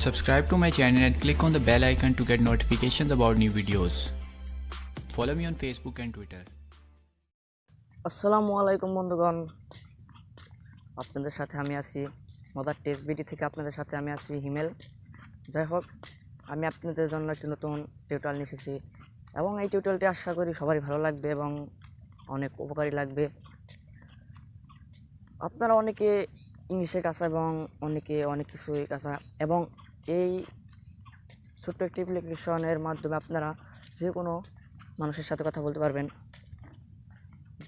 Subscribe to my channel and click on the bell icon to get notifications about new videos. Follow me on Facebook and Twitter. আসসালামু আলাইকুম বন্ধুগণ আপনাদের সাথে আমি আছি মদার test BD থেকে আপনাদের সাথে আমি আছি হিমেল যাই হোক, আমি আপনাদের জন্য একটি নতুন টিউটোরিয়াল নিয়ে এসেছি এবং এই টিউটোরিয়ালটি আশা করি সবারই ভালো লাগবে এবং অনেক উপকারী লাগবে আপনারা অনেকে ইংলিশে কাঁচা এবং অনেকে অনেক কিছুই কাঁচা এবং এই ছোট্ট একটি অ্যাপ্লিকেশনের মাধ্যমে আপনারা যে কোনো মানুষের সাথে কথা বলতে পারবেন।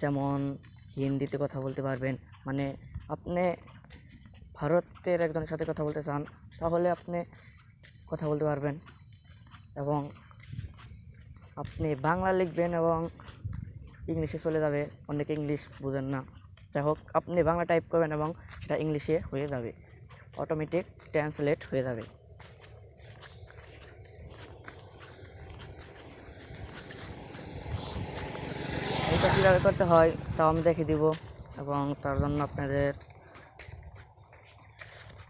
যেমন হিন্দিতে কথা বলতে পারবেন। মানে আপনি ভারতের একজনের সাথে কথা বলতে চান, তাহলে আপনি কথা বলতে পারবেন। এবং আপনি বাংলা লিখবেন এবং ইংলিশে চলে যাবে। অনেকে ইংলিশ বুঝেন না। যাই হোক, আপনি বাংলা টাইপ করবেন এবং সেটা ইংলিশে হয়ে যাবে। অটোমেটিক ট্রান্সলেট হয়ে যাবে এটা কীভাবে করতে হয়, তাও আমি দেখে দিব এবং তার জন্য আপনাদের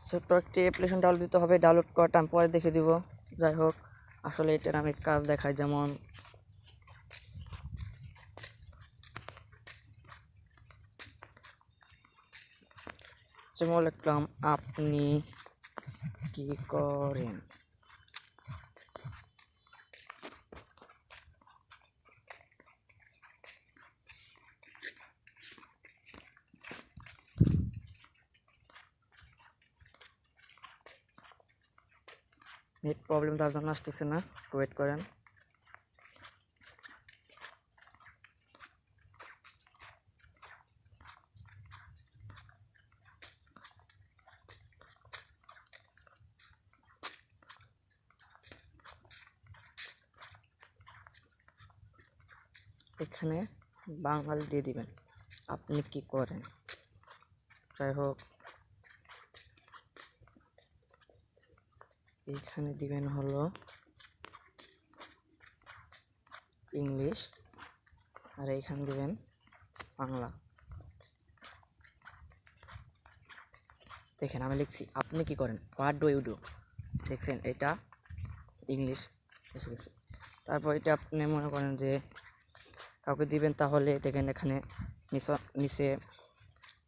ছোট্ট একটি অ্যাপ্লিকেশন ডাউনলোড দিতে হবে। ডাউনলোড করাটা আমি পরে দেখে দিব। যাই হোক, আসলে এটার আমি কাজ দেখাই যেমন। যেমন লিখলাম আপনি কি করেন? নেট প্রবলেম তার জন্য আসতেছে না। ওয়েট করেন। এখানে বাঙালি দিয়ে দিবেন। আপনি কি করেন? যাই হোক। এইখানে দিবেন হলো ইংলিশ, আর এইখানে দিবেন বাংলা। দেখেন, আমি লিখছি, আপনি কি করেন? হোয়াট ডু ইউ ডু দেখছেন, এটা ইংলিশ এসে গেছে। তারপর এটা আপনি মনে করেন যে কাউকে দিবেন, তাহলে দেখেন এখানে নিচে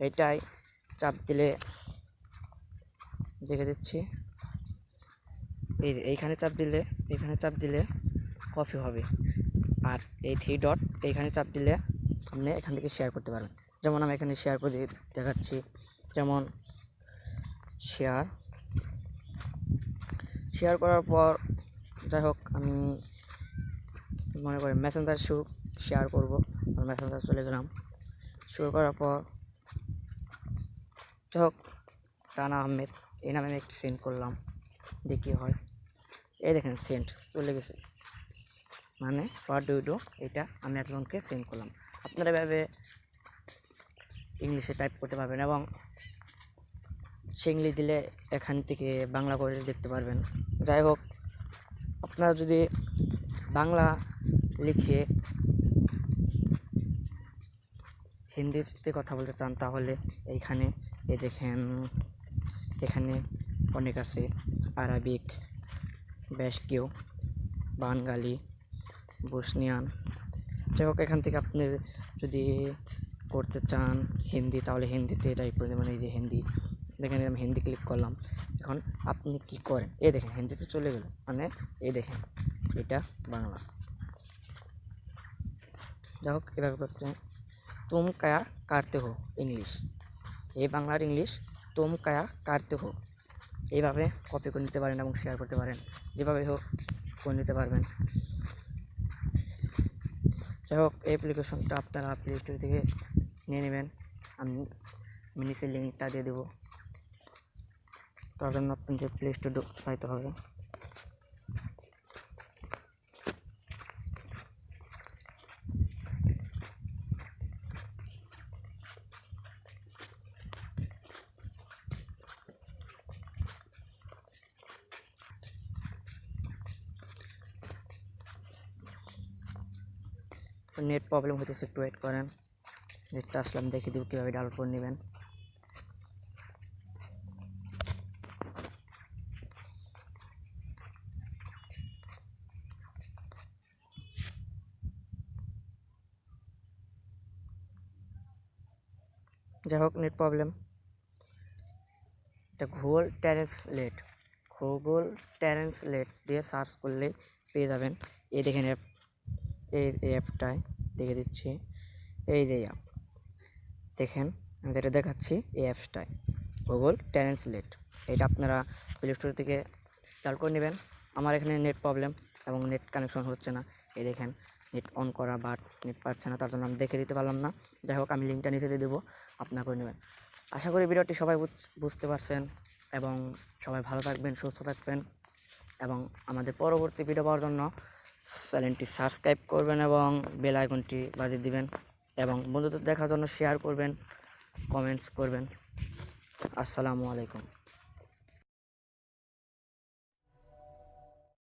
এটাই চাপ দিলে দেখে দিচ্ছি। এই এইখানে চাপ দিলে, এইখানে চাপ দিলে কপি হবে। আর এই থ্রি ডট এইখানে চাপ দিলে আপনি এখান থেকে শেয়ার করতে পারবেন। যেমন আমি এখানে শেয়ার করে দেখাচ্ছি, যেমন শেয়ার শেয়ার করার পর যাই হোক, আমি মনে করি মেসেঞ্জার শু শেয়ার করব মেসেঞ্জার চলে গেলাম। শুরু করার পর যাই হোক, রানা আহমেদ, এই নামে আমি একটি সেন্ড করলাম, দেখি হয়। এই দেখেন সেন্ট চলে গেছে। মানে হোয়াট ডু ডু এটা আমি একজনকে সেন্ড করলাম। আপনারা এভাবে ইংলিশে টাইপ করতে পারবেন এবং সে ইংলিশ দিলে এখান থেকে বাংলা করে দেখতে পারবেন। যাই হোক, আপনারা যদি বাংলা লিখে হিন্দিতে কথা বলতে চান, তাহলে এইখানে এ দেখেন, এখানে অনেক আছে আরবিক কেউ। বাঙালি, বসনিয়ান। যাই হোক, এখান থেকে আপনি যদি করতে চান হিন্দি, তাহলে হিন্দিতে টাইপ করে মানে এই যে হিন্দি, দেখেন আমি হিন্দি ক্লিক করলাম। এখন আপনি কি করেন? এই দেখেন, হিন্দিতে চলে গেল। মানে এই দেখেন, এটা বাংলা। যাই হোক, এভাবে করতে তুম কায়া হো ইংলিশ। এই বাংলার ইংলিশ, তুম কায়া কাটতে হো। এইভাবে কপি করে নিতে পারেন এবং শেয়ার করতে পারেন। যেভাবে হোক করে নিতে পারবেন। যাই হোক অ্যাপ্লিকেশনটা আপনারা প্লে স্টোর থেকে নিয়ে নেবেন। আমি নিচে লিঙ্কটা দিয়ে দেবো। তার জন্য আপনাদের প্লে স্টোর চাইতে হবে। নেট প্রবলেম হইতেছে, একটু ওয়েট করেন। নেটটা আসলাম, দেখে দিব কীভাবে ডাউনলোড করে নেবেন। যাই হোক, নেট প্রবলেম। এটা গুগল ট্যারেন্সলেট গুগল ট্যারেন্সলেট দিয়ে সার্চ করলে পেয়ে যাবেন। এই দেখেন এই অ্যাপটায় দেখে দিচ্ছি। এই যে অ্যাপ। দেখেন, আমি যেটা দেখাচ্ছি, এই অ্যাপসটায় গুগল ট্রান্সলেট এটা আপনারা প্লে স্টোর থেকে ডাল করে নেবেন। আমার এখানে নেট প্রবলেম এবং নেট কানেকশন হচ্ছে না। এই দেখেন নেট অন করা বাট নেট পাচ্ছে না, তার জন্য আমি দেখে দিতে পারলাম না। যাই হোক, আমি লিঙ্কটা নিচে দিয়ে দেবো, আপনার করে নেবেন। আশা করি ভিডিওটি সবাই বুঝ- বুঝতে পারছেন এবং সবাই ভালো থাকবেন, সুস্থ থাকবেন এবং আমাদের পরবর্তী ভিডিও পাওয়ার জন্য চ্যানেলটি সাবস্ক্রাইব করবেন এবং বেল আইকনটি বাজিয়ে দিবেন এবং বন্ধুদের দেখার জন্য শেয়ার করবেন, কমেন্টস করবেন। আসসালামু আলাইকুম।